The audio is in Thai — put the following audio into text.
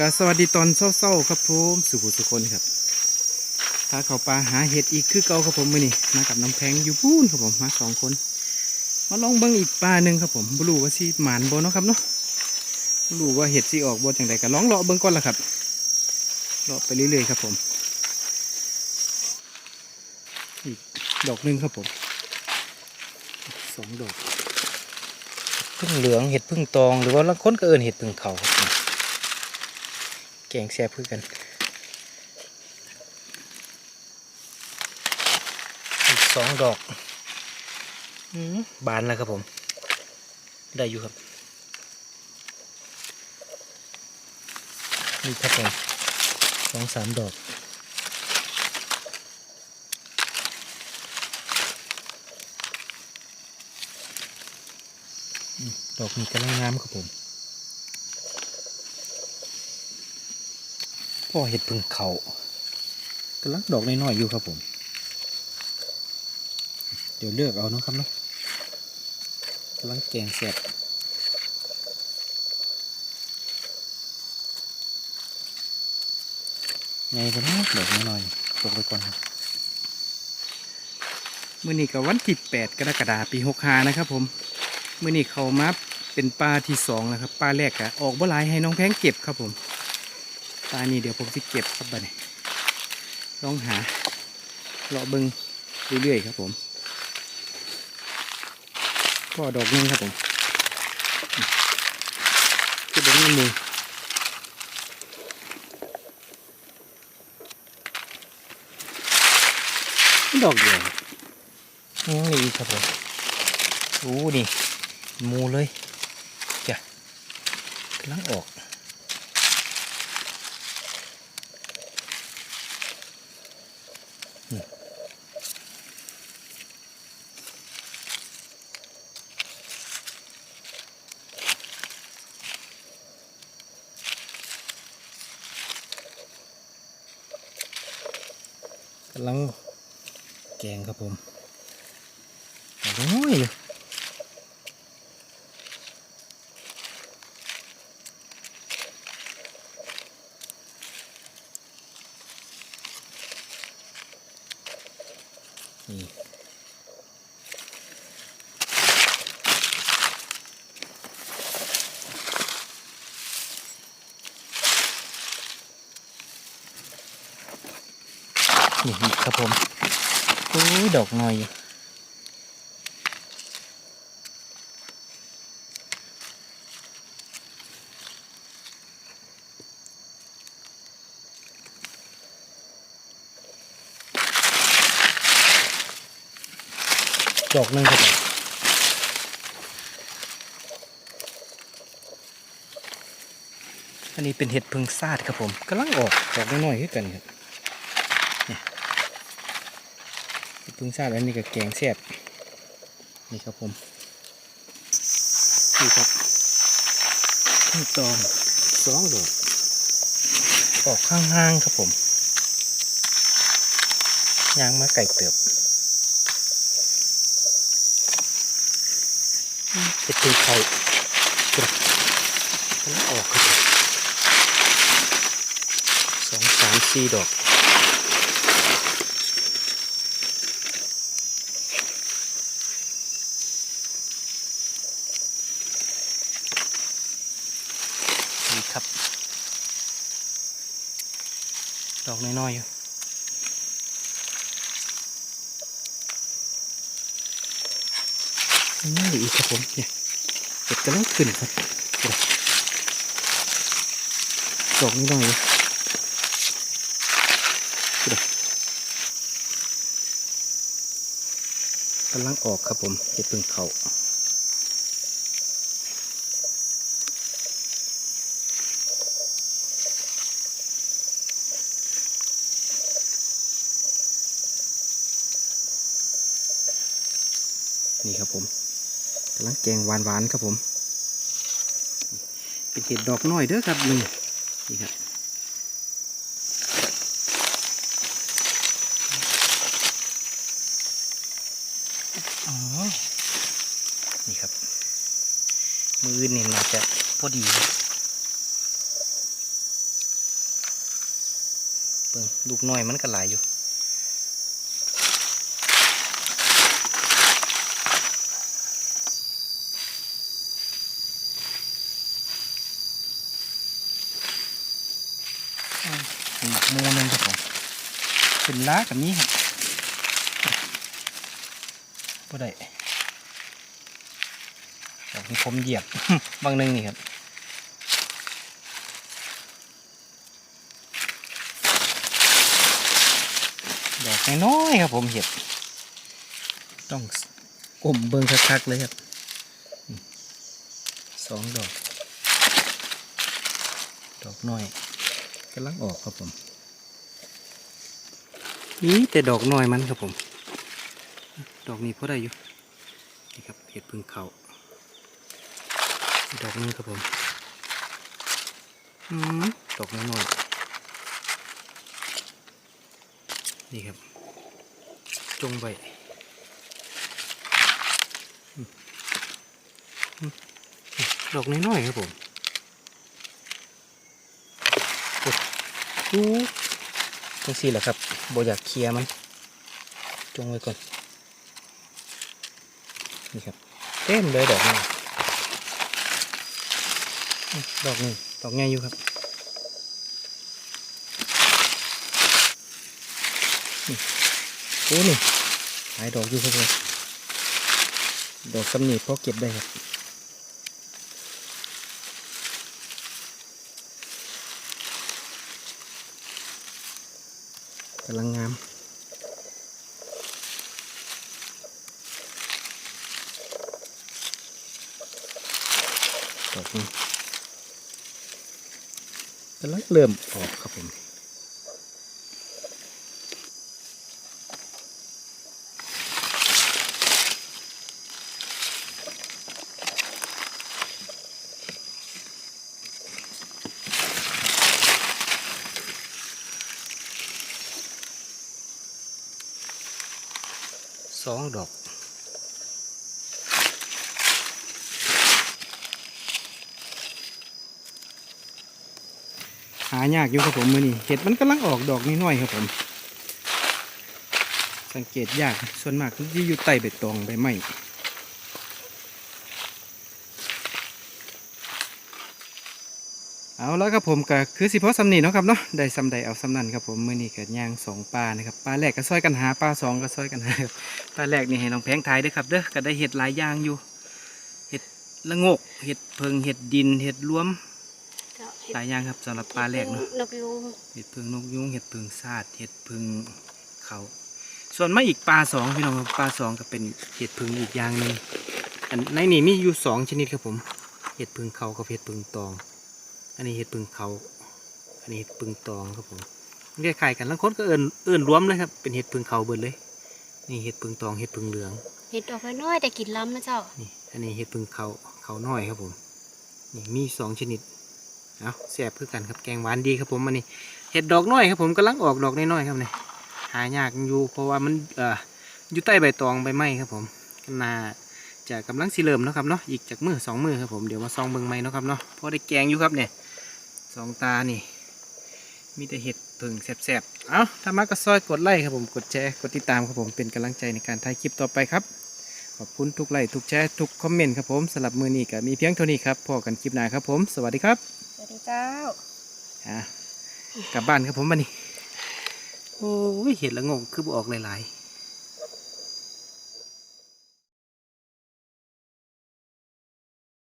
ก็สวัสดีตอนเศร้าๆครับผมสุขุสุคนครับถ้าเขาปลาหาเห็ดอีกคือเก่าครับผมมื่อนี้มากับน้ำแพงอยู่พูนครับผมมาสองคน มาลองเบิ้งอีกปลาหนึ่งครับผมบรู้ว่าสิหมานบ่เนาะครับเนาะบ่รู้ว่าเห็ดสิออกบ่จังใดก็ลองเลาะเบิ้งก่อนละครับเลาะไปเรื่อยๆครับผม อีกดอกหนึ่งครับผมสองดอกพึ่งเหลืองเห็ดพึ่งตองหรือว่าละคนก็เอินเห็ดพึ่งเขาครับผม แกงแซ่บคือกันอีกสองดอกอมบานแล้วครับผม ได้อยู่ครับนี่ครับผมสองสามดอกอืมดอกนี้กำลังงามครับผม อเห็ดพึ่งเขากำลังดอกน้อยๆอยู่ครับผม เดี๋ยวเลือกเอานะครับเนาะกำลังแกงแซ่บไงกันนะดอกน้อยๆตกไปก่อนครับมื่อนี้กับวันที่8กรกฎาคมปี65นะครับ ผมมื่อนี้เขามาเป็นปลาที่สองแล้วครับปลาแรกอะออกบ่หลายให้น้องแพงเก็บครับผม ตานี่เดี๋ยวผมจะเก็บครับบัดนี้ลองหาเลาะเบิงเรื่อยๆครับผมก็ดอกนึงครับผมก็ดอกนี้มือดอกเดียวอืมนี่ครับผมโอ้นี่มูเลยจ้ะกำลังออก กำลังแกงครับผมโอ้ย นี่ครับผมโอ้ยดอกหน่อยอยู่ดอกหนึงครับผมอันนี้เป็นเห็ดพึ่งซาดครับผมกำลังออกดอกน้อยๆขึ้นกันครับ เพึ่งทราบแล้วนี่ก็แกงแซ่บนี่ครับผมนี่ครับขั้นตอนสองดอกออกข้างๆครับผมยางมาไก่เติบจะตีไข่กระแล้วออกครับสองสามสี่ดอก นี่ ครับ ดอกน้อยๆอยู่นี่อีกครับผมเนี่ยเห็ดกำลังขึ้นครับดอกน้อยๆอยู่เนี่ยกำลังออกครับผมเห็ดพึ่งเขา นี่ครับผมกำลังแกงหวานๆครับผม เป็นเห็ดดอกน้อยเด้อครับนี่นี่ครับอ๋อนี่ครับ มือนี่น่าจะพอดีครับบิ่งลูกน้อยมันก็หลายอยู่ มูหนึงครับผมเป็นล้ากับนี้ครับก็ได้ดอกนี้ผมเหยียบ บางหนึงนี่ครับดอกน้อยครับผมเห็ด ต้องกลมเบิงคักๆเลยครับสองดอก ดอกน้อยกำลังออกครับผม นี่แต่ดอกน้อยมันครับผม ดอกนี้พอได้อยู่ นี่ครับเห็ดพึ่งเขาดอกนึงครับผมอืมดอกน้อยนี่ครับ จงไปอืมอืมดอกน้อยๆครับผมกดดู จังสี่แหละครับโบอยากเคลียร์มันจงไว้ก่อน นี่ครับ เต็มเลยดอกนี้ดอกนี้ดอกใหญ่อยู่ครับ นี่โอ้นี่หลายดอกอยู่ครับผมดอกสำนีพอเก็บได้ครับ กำลังงามดอกนี้กำลังเริ่มออกครับผม สองดอก หายากอยู่ครับผมมือนี่เห็ดมันกำลังออกดอกนิดหน่อยครับผม สังเกตยากส่วนมากที่อยู่ใต้ใบตองใบไม้ เอาแล้วครับผมก็คือสิเพาะสำนีเนาะครับเนาะได้สำใดเอาสำนันครับผมมือนี้เกิดย่างสองปลานะครับปลาแรกก็ซอยกันหาปลาสองก็ซอยกันหาครับปลาแรกนี่ให้น้องแพงทายเด้วยครับเด้อก็ได้เห็ดหลายอย่างอยู่เห็ดละโงกเห็ดเพิงเห็ดดินเห็ดรวมหลายอย่างครับสำหรับปลาแรกเนาะนกยูงเห็ดพึ่งนกยุงเห็ดพึ่งซาดเห็ดพึ่งเขาส่วนมาอีกปลาสองพี่น้องครับปลาสองก็เป็นเห็ดพึ่งอีกอย่างหนึ่งอันในนี่มีอยู่สองชนิดครับผมเห็ดพึ่งเขากับเห็ดพึ่งตอง อันนี้เห็ดพึ่งเขาอันนี้เห็ดพึ่งตองครับผมเรียกคล้ายกันแล้วคนก็เอินเอินรวมเลยครับ เป็นเห็ดพึ่งเขาเบิดเลย นี่เห็ดพึ่งตองเห็ดพึ่งเหลือง เห็ดออกน้อยๆแต่กินล้ำนะเจ้า นี่ อันนี้เห็ดพึ่งเขาเขาน้อยครับผม นี่มีสองชนิด เอาแซ่บคือกันครับแกงหวานดีครับผมอันนี้ เห็ดดอกน้อยครับผมกำลังออกดอกน้อยๆครับเนี่ยหายากอยู่เพราะว่ามันเอ่ออยู่ใต้ใบตองใบไม้ครับผมน่าจะกำลังสิเริ่มเนาะครับเนาะ อีกจากมือสองมือครับผม เดี๋ยวมาซองเบิ่งไม้เนาะครับเนาะ พอได้แกงอยู่ครับเนี่ย สองตานี่ มีแต่เห็ดผึ่งแซ่บๆ เอาถ้ามาก็ซอยกดไลค์ครับผม กดแชร์ กดติดตามครับผม เป็นกำลังใจในการถ่ายคลิปต่อไปครับ ขอบคุณทุกไลค์ ทุกแชร์ ทุกคอมเมนต์ครับผมสำหรับมือนี้ก็มีเพียงเท่านี้ครับ พอกันคลิปหน้าครับผม สวัสดีครับ สวัสดีเจ้า อะ กลับบ้านครับผมบันนี้โอ้ยเห็ดละโงงคือบ่ออกหลายๆ